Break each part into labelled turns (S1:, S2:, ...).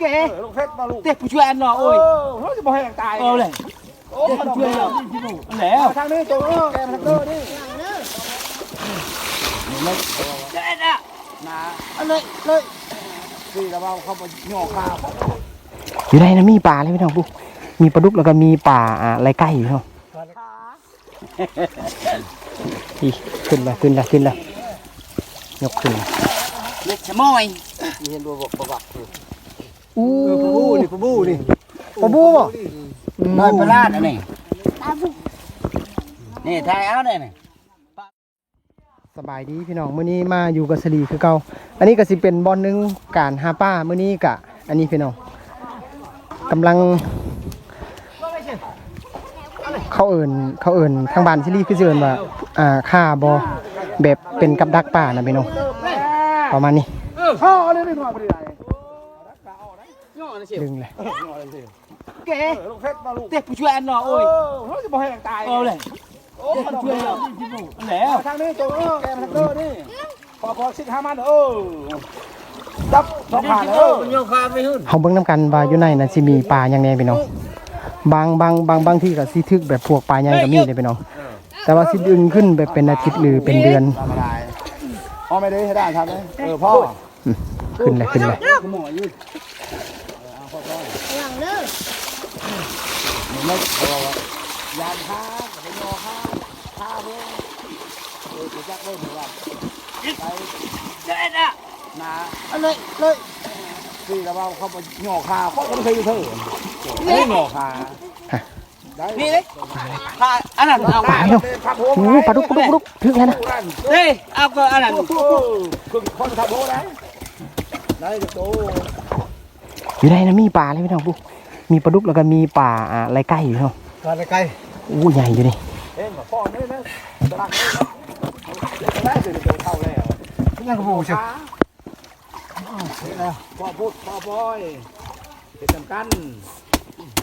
S1: เก๋
S2: ลูกเพชรมาลูก
S1: เด็กผู้ช่วยอันเนาะ
S2: โอ้
S1: โอ้
S2: ย
S1: ย
S2: เฮ้ยจะบ่ให้ตาย
S1: เอาเลย
S2: โอ้
S1: เด็ก
S2: มัน
S1: ผู้ช่วย
S2: เเนาะ
S1: แล้ว
S2: ทางนี้ตัวเออแกมาทางเด้อนี่
S1: เด็ดอะ
S2: นะ
S1: เอาเลยเลย
S2: สี่กระเป๋าเขาไปหยอกข้าว
S3: อยู่ในนะมีปลาเลยพี่น้องปุ๊มีปลาดุกแล้วก็มีปลาอ่าไรไก่อยู่พี่น้องอีขึ้นแล้วขึ้นแล้วขึ้นแล้วยกขึ้นแล้ว
S1: เล็กชะมอย
S2: เห็นบ่บอกประวัติ
S3: อู้
S2: ปบูนี่ปบูนี่
S3: ปลาบูบ่
S1: น้อยปลาดอันนี้นี่ทายเอาเลยนี่
S3: สบายดีพี่น้องมื้อนี้มาอยู่กับสลีคือเก่าอันนี้ก็สิเป็นบอลหนึงการหาป้ามื้อนี้กะ อันนี้พี่น้องกำลัง เขาเอิญเขาเอิญทางบ้านซิลี่คือสิเอิญว่าอ่าค่าบอแบบเป็นกับดักป่านะพี่น้องประมาณนี้
S2: พ่อเลยนี่หน่อยบ่ได้
S1: ย่อนะเชียว
S3: ดึงเลย
S1: เก๋
S2: ลูกเพชรมาลูก
S1: เด็กผู้ช่วยอันเนาะ
S2: โอ้
S1: โอ้
S2: ย
S1: ย
S2: เฮ้ยจะบ่ให้ตาย
S1: เอาเลย
S2: โอ้ย
S1: เด็ก
S2: มัน
S1: ผู้ช่วยเนาะแล้ว
S2: ทางนี้ตัวเออแกมาทางเด้อนี่พอพอสิห้ามันเออจับสองผ่านเออ
S1: มันโยกคาไปหุ่น
S3: เขาเบิ่งน้ำกันว่าอยู่ในนั้นสิมีปลาอย่างแน่พี่น้องบางบางบางบางที่ก็สิทึกแบบพวกปลาใหญ่ก็มีเลยพี่น้องแต่ว่าสิดึงขึ้นแบบเป็นอาทิตย์หรือเป็นเดือน
S2: ทำอะไรพ่อไม่ได้ให้ได้ครับเออพ่อ
S3: ขึ้นเลยขึ้นเลย
S2: หมอยืด
S4: หลังเด้อ
S2: ไม่เอายานค้าเป็นอค้าค้าเพื่อนเออจะจักเริ่มเหมือนกันไป
S1: เด็ดอะ
S2: นา
S1: เลยเลย
S2: สี่ระเป๋าเขาไปหยอกค้าเขาก็ไม่เคยเธอไม่หยอกค้าได้
S1: นี่เลยพาอันนั้นเอาไป
S3: ลาพี่น้อง
S2: พับโพ
S3: โอ้ปลาดุกปลาดุกปลาดุกถึงแล้วนะ
S1: เฮ้ยเอาก็อันนั้น
S2: คือคนทับโพได้ได้จะโต
S3: อยู่ในนั้นมีปลาเลยพี่น้องปุ๊มีปลาดุกแล้วก็มีปลาอ่าไรไก่อยู่พี่น้อง
S2: กันไกล
S3: อู้ใหญ่อยู่นี่
S2: เอ็นกับพ่อนี่นะตลาดนี่ได้จะโตเท่าแล้วนั่นก็โบใช่พ่อพูดพ่อพ่อยเป็นสำคัญ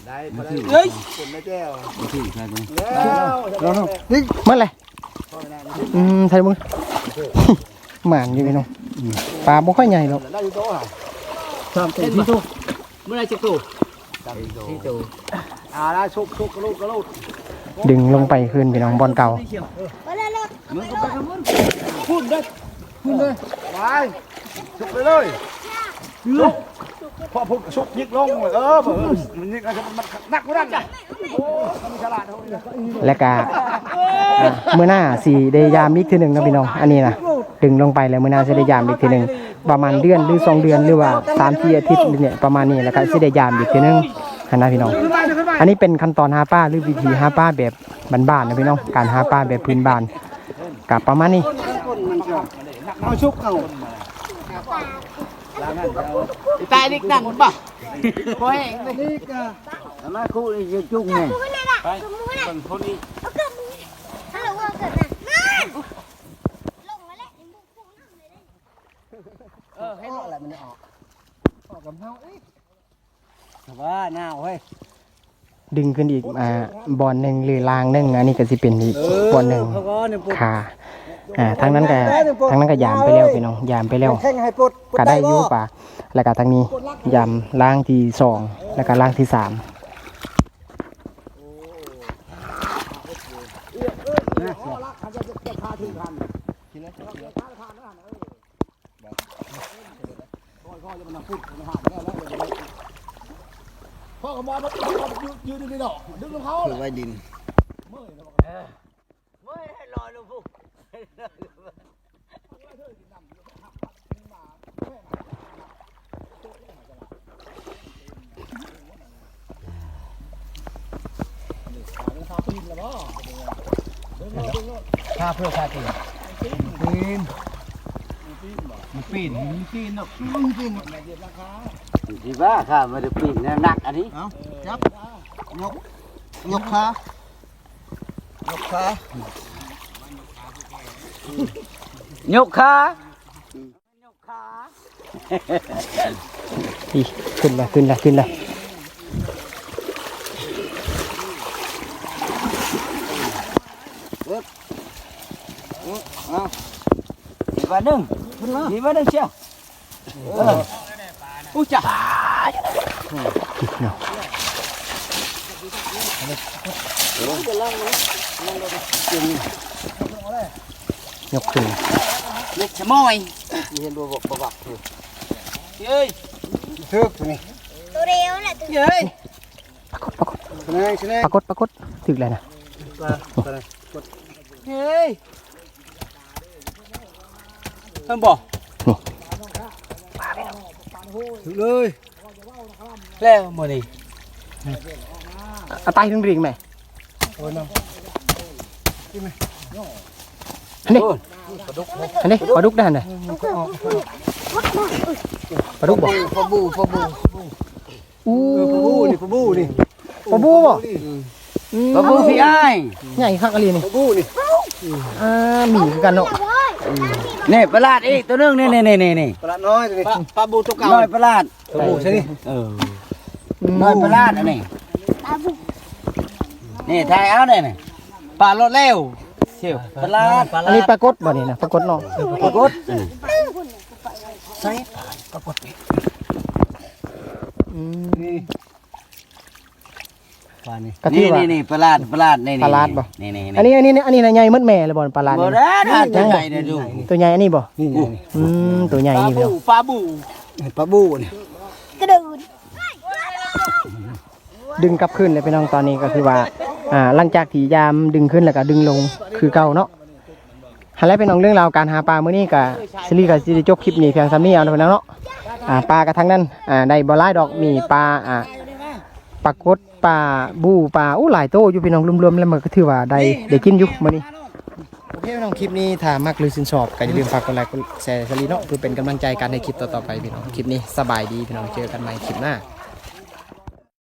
S2: ได้พอได้
S1: เฮ้ย
S2: คนไม่แก้ว
S1: ที่ใครเป็น
S2: แล้ว
S3: นี่เมื่อไหรอืมใส่มึงหมานอยู่พี่น้องปลาบ่ค่อยใหญ่หรอก
S1: สองตัวที่ตัวเมื่อไรจะตัว
S2: ที่โต๊ะอ่าได้ชุบชุบกระลูกกระลูก
S3: ดึงลงไปคืนพี่น้องบอลเก่า
S4: ไปเลยรถ
S1: มึงก็ไปขมุน
S2: พูดได้พูดเลยไปชุบไปเลยชุบพอพูดชุบยิกลงเออเออมันยิกมันนักกูนั่นจ้ะโอ้มันฉลาดเท่านี้
S3: และกาเมื่อหน้าสีได้ยามอีกทีหนึ่งนะพี่น้อง อันนี้นะดึงลงไปแล้วเมื่อหน้าจะได้ยามอีกทีหนึ่ง ประมาณเดือนหรือสองเดือนหรือว่าสามที่อาทิตย์เนี่ยประมาณนี้แล้วก็สิได้ยามอีกทีหนึงหันนะพี่น้อง อันนี้เป็นขั้นตอนหาป้าหรือวิธีหาป้าแบบบ้านๆนะพี่น้อง การหาป้าแบบพื้นบ้านกับประมาณนี้
S2: เอาชุบเอา
S1: ตายดิกนั่งป่ะพอแห้งเลย
S2: นี่ก็
S1: มาคู่นี่จะจุ้งไง
S4: มือนี่น่ะมือนี่น่ะ
S1: คนนี้
S4: เอาเกิดมือฮัลโหลเอาเกิดน่ะนั่นลงมาแล้วยังบุกปุ๊น้ำเลยได้
S1: เออให้หน่อยแหละมันออกออกกับเฮาอีก ว่าหน้าเฮ้ย
S3: ดึงขึ้นอีกอ่าบอลหนึ่งหรือลางหนึ่งอันนี้ก็สิเป็นอีกบอลหนึ่ง
S1: เขาก็เนี่ยปุ๊บ
S3: ขาอ่าทางนั้นก็ทางนั้นก็ยามไปแล้วพี่น้องยามไปแล้ว
S2: แข่งให้ปลด
S3: ก็ได้อยู่ป่ะแล้วก็ทางนี้ยามล่างที่สองแล้วก็ล่างที่สาม
S2: พ่ อกับมอมายืนยืนนี่ดอกดึงลงเขา
S1: คือไว้ดินเมื่อยแม่เมื่อยให้ลอยลงปุ๊บ
S2: ข้าเพื่อข้าตีปีน
S1: มันปีนมันปีนเนาะ
S2: ปีน
S1: ที่ว่าข้ามันจะปีนหนักอันนี้
S2: จับยกยกขายกขาย
S1: กขา
S3: อีขึ้นเลยขึ้นเลยขึ้นเลย
S1: อีกวันหนึ่งอีกวันหนึ่ง เชียวอุ้ยจ้า
S3: เนาะยกขึ้น
S1: เล็กชะมอยเห็นบ่บ่บ่บักอยู่เฮ้ย
S2: ทึกนี่
S4: ตัวเดียวแหละตัว
S1: เฮ้ย
S3: ปรากฏปรากฏ
S2: ชนะชนะ
S3: ปรากฏปรากฏถึกเลยนะ
S1: เฮ้ย เพิ่นบ่ถึงเลยแล้วมื้อนี้
S3: เอาไตถึงริงไหม
S1: โอ้ยน้
S3: อันนี้อันนี้ปลาดุกได้หันเลยปลาดุกบอกำ
S1: ปลาบูปลาบู
S3: อู้
S2: ปะบูนี่ปะบูนี่
S3: ปลาบูบ่อืม
S1: ปลาบูพี่อ้าย
S3: ใหญ่คักอะไรนี่
S2: ปะบูนี่
S3: อ่าหมีคือกันเนาะ
S1: นี่ปลาลาดอีกตัวนึงนี่นี่นี่นี่นี่
S2: ปลาน้อยตัวนี้
S1: ปลาบูตัวเก่าน้อยปลาลาด
S2: ปะบูใช่นี่
S1: เออน้อยปลาลาดอันนี้
S4: ตาบุก
S1: นี่ทายเอาได้นี่ปลารถเร็วเชี่ยวปลาลาดปลา
S3: อัน
S1: ลา
S3: นี้
S1: ด
S3: ปลากดบ่นี่นะปลากดเนาะ
S1: ปลากดใส่
S3: อืม
S2: นี่ ปลานี่
S3: ก็ที่
S1: นี่
S3: ว่า
S1: นี่นี่ปลาลาดปลาลาดนี่
S3: ปลาลาดบ่
S1: นี่นี่
S3: อันนี้อันนี้อันนี้นะใหญ่มัดแม่เลยบ่ปลาลาด
S1: บ่
S3: นี่
S1: ได้นะตัวใหญ่เนี่ยดู
S3: ตัวใหญ่อันนี้บ่
S2: นี่นี่
S3: อืมตัวใหญ่
S1: ปลา
S3: นี่
S1: บู
S3: เนาะ
S1: ปลาบู
S2: นี่ปลาบูนี่
S4: กระดูน
S3: ดึงกลับขึ้นเลยพี่น้องตอนนี้ก็คือว่าอ่าหลังจากที่ยามดึงขึ้นแล้วก็ดึงลงคือเก่าเนาะหันแล้วเป็นน้องเรื่องราวการหาปลามื้อนี้ก็ซีรีส์ก็สิได้จบคลิปนี้เพียงซ้ำนี้เอาเนาะพี่น้องเนาะอ่าปลากระทั้งนั้นอ่าได้บ่หลายดอกมีปลาอ่าปลากด ปลาบูปลาอู้หลายโตอยู่พี่น้องรวมๆแล้วมันก็ถือว่าได้ได้กินอยู่มื้อนี้โอเคพี่น้องคลิปนี้ถ้ามักหรือชื่นชอบก็อย่าลืมฝากกดไลค์กดแชร์สลีเนาะเพื่อเป็นกำลังใจการในคลิปต่อๆไปพี่น้องคลิปนี้สบายดีพี่น้องเจอกันใหม่คลิปหน้า